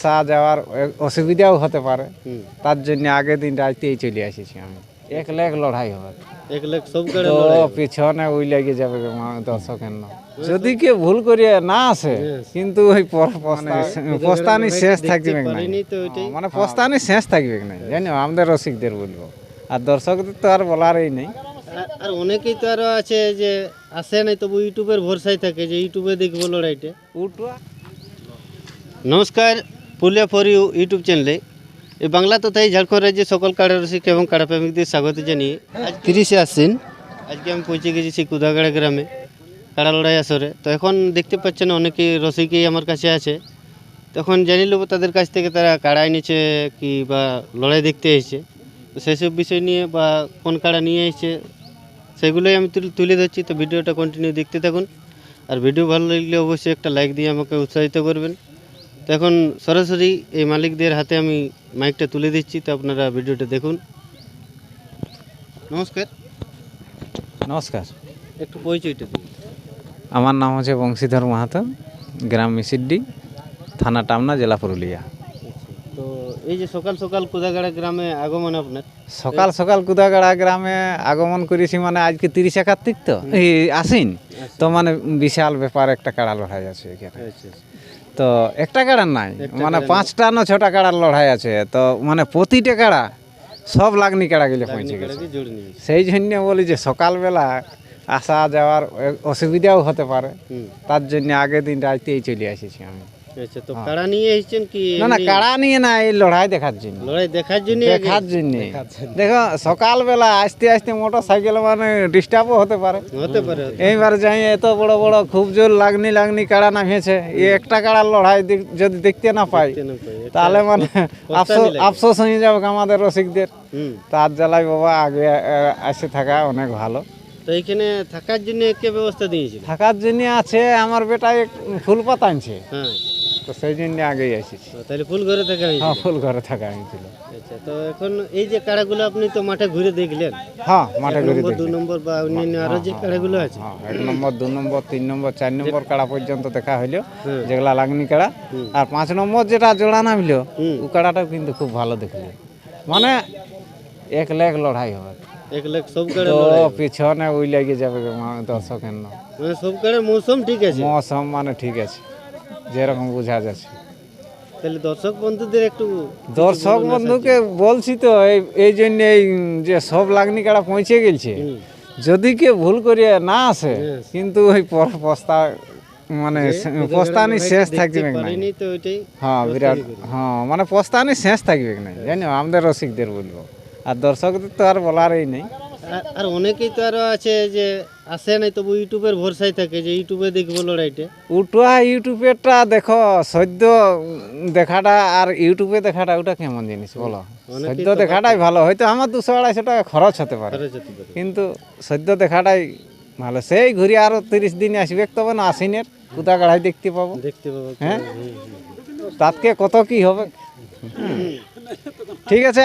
আসা যাওয়ার অসুবিধাও হতে পারে। তার জন্য আগের দিন রাতেই চলে এসেছি আমি। এক লাখ লড়াই হবে। এক লাখ সব তো পিছনে ওই লেগে যাবে দর্শকের না যদি কেউ ভুল করিয়ে না আসে কিন্তু ওই পস্তানি শেষ থাকবে না ওইটাই। মানে পস্তানি শেষ থাকবে না জানো আমাদের রসিকদের বলব। আর দর্শকদের তো আর বলারই নেই। আর- অনেকেই তো আরও আছে যে আসে নাই তবু ইউটিউবের ভরসায় থাকে যে ইউটিউবে দেখব লড়াইটা। নমস্কার। পুরুলিয়া ফর ইউ ইউটিউব চ্যানেলে এই বাংলা তথা এই ঝাড়খণ্ড রাজ্যের সকল কাড়া রসিক এবং কাড়া প্রেমিকদের স্বাগত জানিয়ে আজ তিরিশে আসছেন আজকে আমি পৌঁছে গেছি সেই কুদাগাড়া গ্রামে কাড়া লড়াই আসরে। তো এখন দেখতে পাচ্ছেন অনেকেই রসিকই আমার কাছে আছে। তখন জানি নেব তাদের কাছ থেকে তারা কাড়া এনেছে কি বা লড়াই দেখতে এসেছে। তো সেসব বিষয় নিয়ে বা কোন কাড়া নিয়ে এসেছে সেগুলোই আমি তুলে ধরছি। তো ভিডিওটা কন্টিনিউ দেখতে থাকুন। আর ভিডিও ভালো লাগলে অবশ্যই একটা লাইক দিয়ে আমাকে উৎসাহিত করবেন। তো এখন সরাসরি এই মালিকদের হাতে আমি মাইকটা তুলে দিচ্ছি তো আপনারা ভিডিওটা দেখুন। নমস্কার। নমস্কার। একটু পরিচয়টা দিন। আমার নাম হচ্ছে বংশীধর মাহাতো গ্রাম মিসিড্ডি থানা টামনা জেলা পুরুলিয়া। তো এই যে সকাল সকাল কুদাগাড়া গ্রামে আগমন আপনার? সকাল সকাল কুদাগাড়া গ্রামে আগমন করেছি মানে আজকে তিরিশ কার্তিক তো? এই আসিন তো মানে বিশাল ব্যাপার একটা কাড়া লড়াই আছে এখানে। আচ্ছা আচ্ছা। তো একটা কাড়ার নাই? মানে পাঁচটা না ছটা কাড়ার লড়াই আছে তো মানে প্রতিটা কাড়া সব লাগনি কাড়া গেলে পৌঁছে গেছে। সেই জন্য বলি যে সকালবেলা আসা যাওয়ার অসুবিধাও হতে পারে। তার জন্য আগের দিন রাইতেই চলে এসেছি আমি। আচ্ছা তো কাড়া নিয়ে এসেছেন কি? না না কাড়া নিয়ে না এই লড়াই দেখার জন্য। লড়াই দেখার জন্য? দেখার জন্য। দেখো সকালবেলা আসতে আসতে মোটর সাইকেল মানে ডিস্টার্বও হতে পারে। হতে পারে এইবার যাই এত বড় বড় খুব জোর লাগনি লাগনি কাড়া নামিয়েছে। এই একটা কাড়ার লড়াই যদি দেখতে না পাই তাহলে মানে আফসোস আফসোস হয়ে যাবে আমাদের রসিকদের। তার জ্বালাই বাবা আগে আসে থাকা অনেক ভালো। তো এখানে থাকার জন্য কে ব্যবস্থা দিয়েছিল? থাকার জন্য আছে আমার বেটা ফুল পাতা আনছে। হ্যাঁ। তো সেই জন্য আগেই এসেছি। তাহলে ফুল ঘরে থাকা হ্যাঁ ফুল ঘরে থাকা হয়েছিল। আচ্ছা তো এখন এই যে কাড়াগুলো আপনি তো মাঠে ঘুরে দেখলেন। হ্যাঁ মাঠে ঘুরে দু নম্বর বা অন্যান্য আরও যে কাড়াগুলো আছে? হ্যাঁ এক নম্বর দু নম্বর তিন নম্বর চার নম্বর কাড়া পর্যন্ত দেখা হইল। যেগুলা লাগনি কাড়া। আর পাঁচ নম্বর যেটা জোড়া নামলো হুম। ও কাড়াটাও কিন্তু খুব ভালো দেখল। মানে এক লাখ লড়াই হবে। এক লাখ সব কাড়া তো পিছনে ওই লেগে যাবে দর্শকের না মানে সব কাড়ার মৌসুম ঠিক আছে? মৌসুম মানে ঠিক আছে। যেরকম বোঝা যাচ্ছে। তাহলে দর্শক বন্ধুদের একটু দর্শক বন্ধুকে বলছি তো এই জন্য এই যে সব লাগনি কাড়া পৌঁছে গেছে যদি কেউ ভুল করিয়ে না আসে কিন্তু ওই পস্তা মানে পস্তানি শেষ থাকবে না হ্যাঁ বিরাট হ্যাঁ মানে পস্তানি শেষ থাকবে না জানো আমাদের রসিকদের বলব। আর দর্শকদের তো আর বলারই নেই। আর- অনেকেই তো আরও আছে যে আসে নাই তবু ইউটিউবের ভরসায় থাকে যে ইউটিউবে দেখব লড়াইটা। উটুয়া ইউটিউবেরটা দেখো সদ্য দেখাটা আর ইউটিউবে দেখাটা ওটা কেমন জিনিস বলো? সদ্য দেখাটাই ভালো হয়তো আমার দুশো আড়াইশো টাকা খরচ হতে পারে। কিন্তু সদ্য দেখাটাই ভালো। সেই ঘুরে আরও তিরিশ দিন আসবে তবে না আসিনের কুদা গাড়াই দেখতে পাবো? দেখতে পাবো। হ্যাঁ? তাতকে কত কি হবে? ঠিক আছে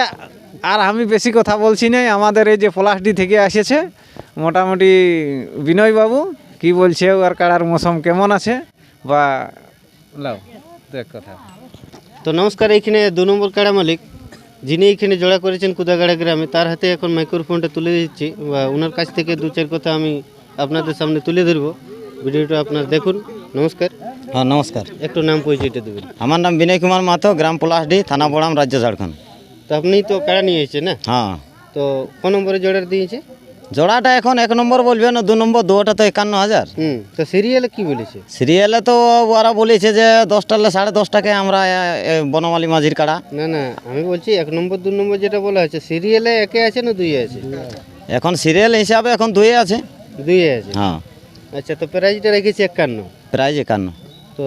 আর আমি বেশি কথা বলছি না আমাদের এই যে পলাশডি থেকে এসেছে মোটামুটি বিনয় বাবু কি বলছে আর কাড়ার মৌসুম কেমন আছে বা লাও দেখ কথা। তো নমস্কার এইখানে দু নম্বর কাড়া মালিক যিনি এইখানে জোড়া করেছেন কুদাগাড়া গ্রামে তার হাতে এখন মাইক্রোফোনটা তুলে দিচ্ছি বা ওনার কাছ থেকে দু চার কথা আমি আপনাদের সামনে তুলে ধরবো। ভিডিওটা আপনার দেখুন নমস্কার। হ্যাঁ নমস্কার। একটু নাম পরিচয়টা দেবেন। আমার নাম বিনয় কুমার মাথো গ্রাম পলাশডি থানা বড়াম রাজ্য ঝাড়খণ্ড। তো আপনি তো কাড়া নিয়ে এসেছেন না? হ্যাঁ। তো কোন নম্বরে জোড়ার দিয়েছে? জোড়াটা এখন এক নম্বর বলবে না দু নম্বর দুটা তো একান্ন হাজার। হুম তো সিরিয়ালে কি বলেছে? সিরিয়ালে তো ওরা বলেছে যে দশটালে সাড়ে দশটাকে আমরা এ, এ, বনমালী মাঝির কাড়া। না না আমি বলছি এক নম্বর দু নম্বর যেটা বলা হয়েছে সিরিয়ালে একে আছে না দুই আছে? এখন সিরিয়াল হিসাবে এখন দুয়ে আছে। দুই আছে? হ্যাঁ। আচ্ছা তো প্রাইজটা রেখেছি একান্ন। প্রাইজ একান্ন। তো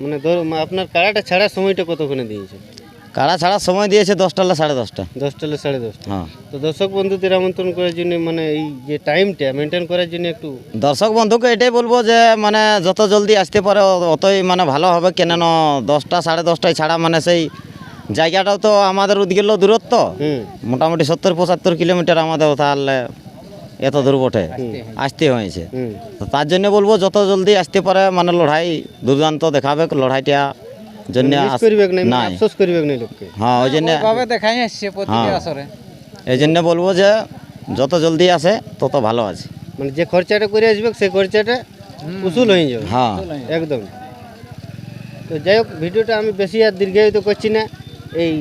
মানে ধর আপনার কাড়াটা ছাড়ার সময়টা কতক্ষণে দিয়েছে? কাড়া ছাড়ার সময় দিয়েছে দশটালে সাড়ে দশটা? দশটালে সাড়ে দশটা। হ্যাঁ। তো দর্শক বন্ধুদের আমন্ত্রণ করার জন্য মানে এই যে টাইমটা মেনটেন করার জন্য একটু দর্শক বন্ধুকে এটাই বলব যে মানে যত জলদি আসতে পারে অতই মানে ভালো হবে। কেন দশটা সাড়ে দশটায় ছাড়া মানে সেই জায়গাটাও তো আমাদের উদ্গেল দূরত্ব। মোটামুটি সত্তর পঁচাত্তর কিলোমিটার আমাদের তাহলে এত দূর বটে। আসতে হয়েছে। তার জন্য বলব যত জলদি আসতে পারে মানে লড়াই দুর্দান্ত দেখাবে লড়াইটা জন্য মিস আস- করবে না নাই। আফসোস করবে না লোককে। হ্যাঁ ওই জন্য ভাবে দেখাই আসছে প্রতিটা হ্যাঁ। আসরে এই জন্য বলব যে যত জলদি আসে তত ভালো আছে। মানে যে খরচাটা করে আসবে সেই খরচাটা উসুল হয়ে যাবে। হ্যাঁ। একদম। তো যাই হোক ভিডিওটা আমি বেশি আর দীর্ঘায়িত করছি না। এই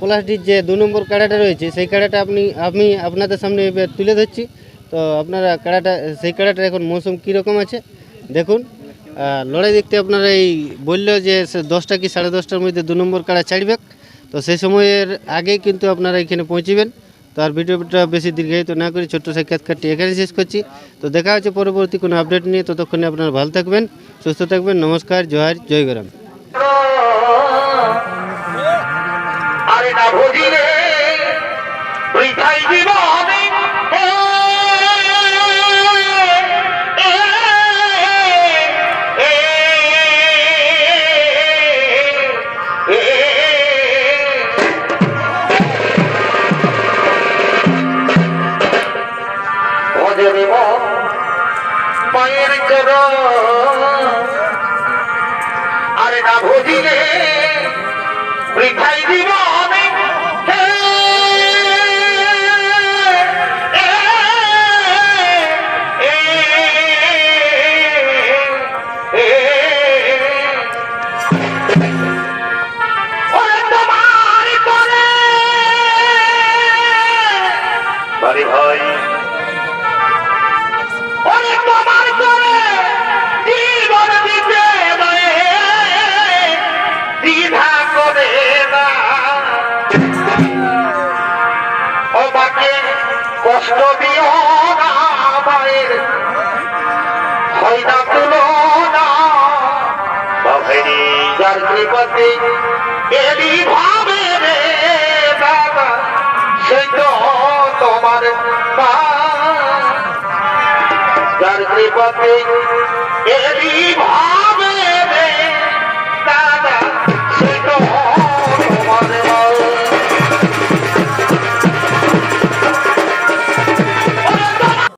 প্লাস্টিক যে দু নম্বর কাড়াটা রয়েছে সেই কাড়াটা আপনি আমি আপনাদের সামনে এবার তুলে ধরছি। তো আপনারা কাড়াটা সেই কাড়াটার এখন মৌসুম কীরকম আছে দেখুন। লড়াই দেখতে আপনারা এই বলল যে দশটা কি সাড়ে দশটার মধ্যে দু নম্বর কাড়া ছাড়বে। তো সেই সময়ের আগেই কিন্তু আপনারা এখানে পৌঁছবেন। তো আর ভিডিওটা বেশি দীর্ঘায়িত না করে ছোট্ট সাক্ষাৎকারটি এখানে শেষ করছি। তো দেখা হচ্ছে পরবর্তী কোনো আপডেট নিয়ে। ততক্ষণে আপনারা ভালো থাকবেন, সুস্থ থাকবেন। নমস্কার, জোহার, জয় গরাম। আরে না বৃথাই জীবনে। মায়ের চরণ আরে না ভজিলে বৃথাই জীবনে যার কৃপতি এলি ভাবে রে বাবা সেই তো তোমার যার কৃপতি এলি ভাবে